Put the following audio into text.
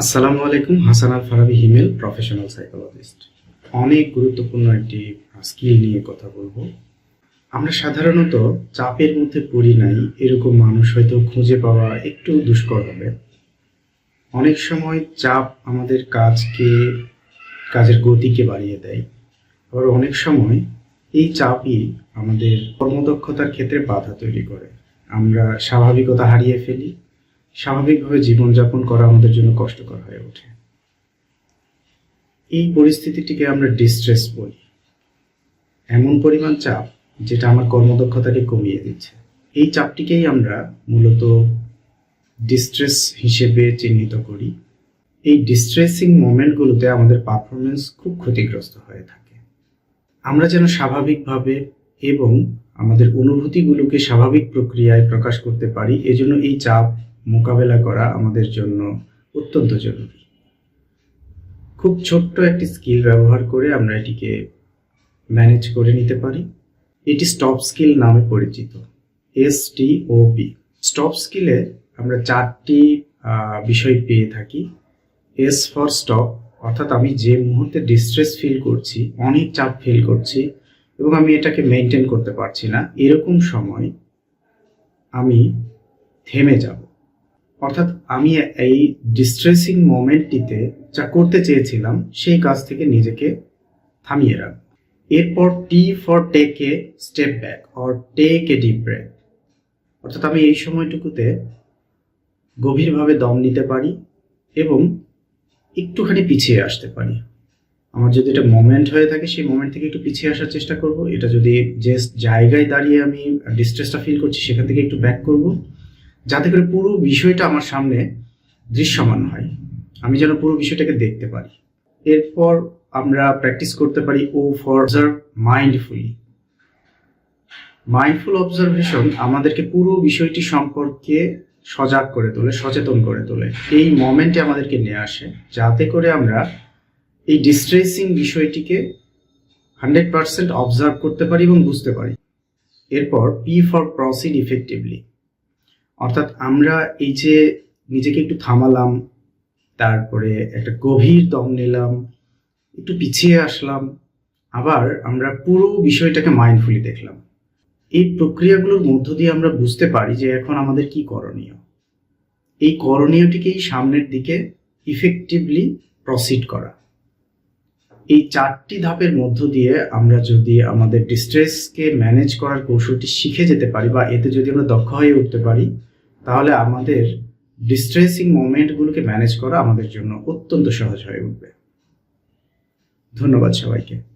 আসসালামু আলাইকুম, Hasan Al Farabi Himel professional psychologist অনেক গুরুত্বপূর্ণ একটি স্কিল নিয়ে কথা বলব। আমরা সাধারণত চাপের মধ্যে পড়ি নাই, এরকম মানুষ হয়তো খুঁজে পাওয়া একটু দুষ্কর হবে। অনেক সময় চাপ আমাদের কাজকে, কাজের গতিকে বাড়িয়ে দেয়। আবার অনেক সময় এই চাপই আমাদের কর্মদক্ষতার ক্ষেত্রে বাধা তৈরি করে। আমরা স্বাভাবিকতা হারিয়ে ফেলি স্বাভাবিকভাবে জীবনযাপন করা আমাদের জন্য কষ্টকর হয়ে ওঠে। এই পরিস্থিতিটিকে আমরা ডিস্ট্রেস বলি। এমন পরিমাণ চাপ যেটা আমার কর্মদক্ষতাকে কমিয়ে দিচ্ছে। এই চাপটিকেই আমরা মূলত ডিস্ট্রেস হিসেবে চিহ্নিত করি। এই ডিস্ট্রেসিং মোমেন্টগুলোতে আমাদের পারফরমেন্স খুব ক্ষতিগ্রস্ত হয়ে থাকে। আমরা যেন স্বাভাবিকভাবে এবং আমাদের অনুভূতিগুলোকে স্বাভাবিক প্রক্রিয়ায় প্রকাশ করতে পারি, এজন্য এই চাপ মোকাবেলা করা আমাদের জন্য অত্যন্ত জরুরি। খুব ছোট্ট একটি স্কিল ব্যবহার করে আমরা এটিকে ম্যানেজ করে নিতে পারি। এটি স্টপ স্কিল নামে পরিচিত S T O P stop স্কিলে আমরা চারটি বিষয় পেয়ে থাকি। এস ফর স্টপ অর্থাৎ আমি যে মুহূর্তে ডিস্ট্রেস ফিল করছি, অনেক চাপ ফিল করছি এবং আমি এটাকে মেনটেন করতে পারছি না, এরকম সময় আমি থেমে যাব। অর্থাৎ আমি এই ডিস্ট্রেসিং মোমেন্টটিতে যা করতে চেয়েছিলাম, সেই কাজ থেকে নিজেকে থামিয়ে রাখ। এরপর T for take a step back or take a deep breath অর্থাৎ আমি এই সময়টুকুতে গভীরভাবে দম নিতে পারি এবং একটুখানি পিছিয়ে আসতে পারি। আমার যদি এটা মোমেন্ট হয়ে থাকে, সেই মোমেন্ট থেকে একটু পিছিয়ে আসার চেষ্টা করব। এটা যদি যে জায়গায় দাঁড়িয়ে আমি ডিস্ট্রেসটা ফিল করছি, সেখান থেকে একটু ব্যাক করব। যাতে করে পুরো বিষয়টা আমার সামনে দৃশ্যমান হয়। আমি যেন পুরো বিষয়টাকে দেখতে পারি। এরপর আমরা প্র্যাকটিস করতে পারি O for observe mindfully mindful observation আমাদেরকে পুরো বিষয়টি সম্পর্কে সজাগ করে তোলে, সচেতন করে তোলে। এই মোমেন্টে আমাদেরকে নিয়ে আসে, যাতে করে আমরা এই ডিস্ট্রেসিং বিষয়টিকে হান্ড্রেড পার্সেন্ট অবজার্ভ করতে পারি এবং বুঝতে পারি। এরপর পি ফর প্রসিড ইফেক্টিভলি অর্থাৎ আমরা এই যে নিজেকে একটু থামালাম, তারপরে একটা গভীর দম নিলাম, একটু পিছিয়ে আসলাম, আবার আমরা পুরো বিষয়টাকে মাইন্ডফুলি দেখলাম। এই প্রক্রিয়াগুলোর মধ্য দিয়ে আমরা বুঝতে পারি যে এখন আমাদের কি করণীয়। এই করণীয়টিকেই সামনের দিকে ইফেক্টিভলি প্রসিড করা। এই চারটি ধাপের মধ্য দিয়ে আমরা যদি আমাদের ডিস্ট্রেসকে ম্যানেজ করার কৌশলটি শিখে যেতে পারি বা এতে যদি আমরা দক্ষ হয়ে উঠতে পারি, তাহলে আমাদের ডিস্ট্রেসিং মোমেন্টগুলোকে ম্যানেজ করা আমাদের জন্য অত্যন্ত সহজ হয়ে উঠবে। ধন্যবাদ সবাইকে।